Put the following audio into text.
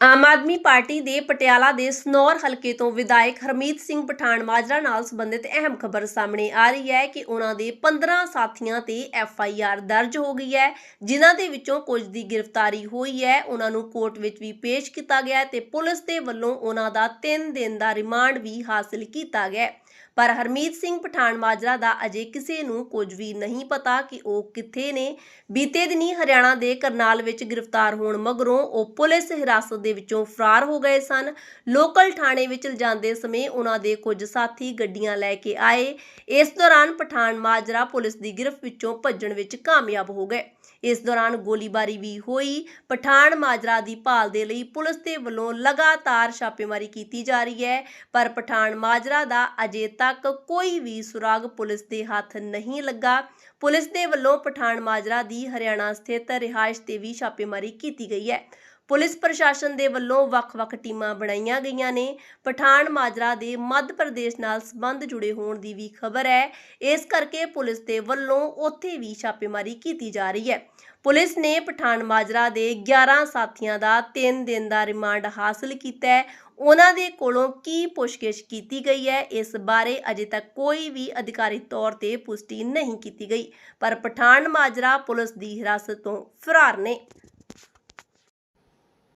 Aam Aadmi party ਦੇ ਪਟਿਆਲਾ ਦੇ ਸਨੌਰ ਹਲਕੇ ਤੋਂ ਵਿਧਾਇਕ ਹਰਮੀਤ ਸਿੰਘ ਪਠਾਨ ਮਾਜਰਾ ਨਾਲ ਸੰਬੰਧਿਤ ਅਹਿਮ ਖਬਰ ਸਾਹਮਣੇ ਆ ਰਹੀ ਹੈ ਕਿ ਉਹਨਾਂ ਦੇ 15 ਸਾਥੀਆਂ ਤੇ ਐਫ ਆਈ ਆਰ ਦਰਜ ਹੋ ਗਈ ਹੈ, ਜਿਨ੍ਹਾਂ ਦੇ ਵਿੱਚੋਂ ਕੁਝ ਦੀ ਗ੍ਰਿਫਤਾਰੀ ਹੋਈ ਹੈ। ਉਹਨਾਂ ਨੂੰ ਕੋਰਟ ਵਿੱਚ ਵੀ ਪੇਸ਼ ਕੀਤਾ ਗਿਆ ਹੈ ਤੇ ਪੁਲਿਸ ਦੇ ਵੱਲੋਂ ਉਹਨਾਂ ਦਾ 3 ਦਿਨ ਦਾ ਰਿਮਾਂਡ ਵੀ ਹਾਸਲ ਕੀਤਾ ਗਿਆ ਪਰ ਹਰਮੀਤ ਸਿੰਘ ਪਠਾਨ ਮਾਜਰਾ ਦਾ ਅਜੇ ਕਿਸੇ ਨੂੰ ਕੁਝ ਵੀ ਨਹੀਂ ਪਤਾ ਕਿ ਉਹ ਕਿੱਥੇ ਨੇ। ਬੀਤੇ ਦਿਨੀ ਹਰਿਆਣਾ ਦੇ ਕਰਨਾਲ ਵਿੱਚ ਗ੍ਰਿਫਤਾਰ ਹੋਣ ਮਗਰੋਂ ਉਹ ਪੁਲਿਸ ਹਿਰਾਸਤ ਦੇ ਵਿੱਚੋਂ ਫਰਾਰ ਹੋ ਗਏ ਸਨ। ਲੋਕਲ ਥਾਣੇ ਵਿੱਚ ਲਿਜਾਂਦੇ ਸਮੇਂ ਉਹਨਾਂ ਦੇ ਕੁਝ ਸਾਥੀ ਗੱਡੀਆਂ ਲੈ ਕੇ ਆਏ। ਇਸ ਦੌਰਾਨ ਪਠਾਨ ਮਾਜਰਾ ਪੁਲਿਸ ਦੀ ਗ੍ਰਿਫਤ ਵਿੱਚੋਂ ਭੱਜਣ ਵਿੱਚ ਕਾਮਯਾਬ ਹੋ ਗਏ। ਇਸ ਦੌਰਾਨ ਗੋਲੀਬਾਰੀ ਵੀ ਹੋਈ। ਪਠਾਨ ਮਾਜਰਾ ਦੀ ਭਾਲ ਦੇ ਲਈ ਪੁਲਿਸ ਦੇ ਵੱਲੋਂ ਲਗਾਤਾਰ ਛਾਪੇਮਾਰੀ ਕੀਤੀ ਜਾ ਰਹੀ ਹੈ, ਪਰ ਪਠਾਨ ਮਾਜਰਾ ਦਾ ਅਜੇ ਤੱਕ ਕੋਈ ਵੀ ਸੁਰਾਗ ਪੁਲਿਸ ਦੇ ਹੱਥ ਨਹੀਂ ਲੱਗਾ। ਪੁਲਿਸ ਦੇ ਵੱਲੋਂ ਪਠਾਨ ਮਾਜਰਾ ਦੀ ਹਰਿਆਣਾ ਸਥਿਤ ਰਿਹਾਇਸ਼ ਤੇ ਵੀ ਛਾਪੇਮਾਰੀ ਕੀਤੀ ਗਈ ਹੈ। ਪੁਲਿਸ ਪ੍ਰਸ਼ਾਸਨ ਦੇ ਵੱਲੋਂ ਵੱਖ-ਵੱਖ ਟੀਮਾਂ ਬਣਾਈਆਂ ਗਈਆਂ ਨੇ। ਪਠਾਨ ਮਾਜਰਾ ਦੇ ਮੱਧ ਪ੍ਰਦੇਸ਼ ਨਾਲ ਸੰਬੰਧ ਜੁੜੇ ਹੋਣ ਦੀ ਵੀ ਖਬਰ ਹੈ। ਇਸ ਕਰਕੇ ਪੁਲਿਸ ਦੇ ਵੱਲੋਂ ਉੱਥੇ ਵੀ ਛਾਪੇਮਾਰੀ ਕੀਤੀ ਜਾ ਰਹੀ ਹੈ। ਪੁਲਿਸ ਨੇ ਪਠਾਨ ਮਾਜਰਾ ਦੇ 11 ਸਾਥੀਆਂ ਦਾ 3 ਦਿਨ ਦਾ ਰਿਮਾਂਡ ਹਾਸਲ ਕੀਤਾ ਹੈ। ਉਹਨਾਂ ਦੇ ਕੋਲੋਂ ਕੀ ਪੁੱਛਗਿੱਛ ਕੀਤੀ ਗਈ ਹੈ, ਇਸ ਬਾਰੇ ਅਜੇ ਤੱਕ ਕੋਈ ਵੀ ਅਧਿਕਾਰਿਤ ਤੌਰ ਤੇ ਪੁਸ਼ਟੀ ਨਹੀਂ ਕੀਤੀ ਗਈ। ਪਰ ਪਠਾਨ ਮਾਜਰਾ ਪੁਲਿਸ ਦੀ ਹਿਰਾਸਤ ਤੋਂ ਫਰਾਰ ਨੇ।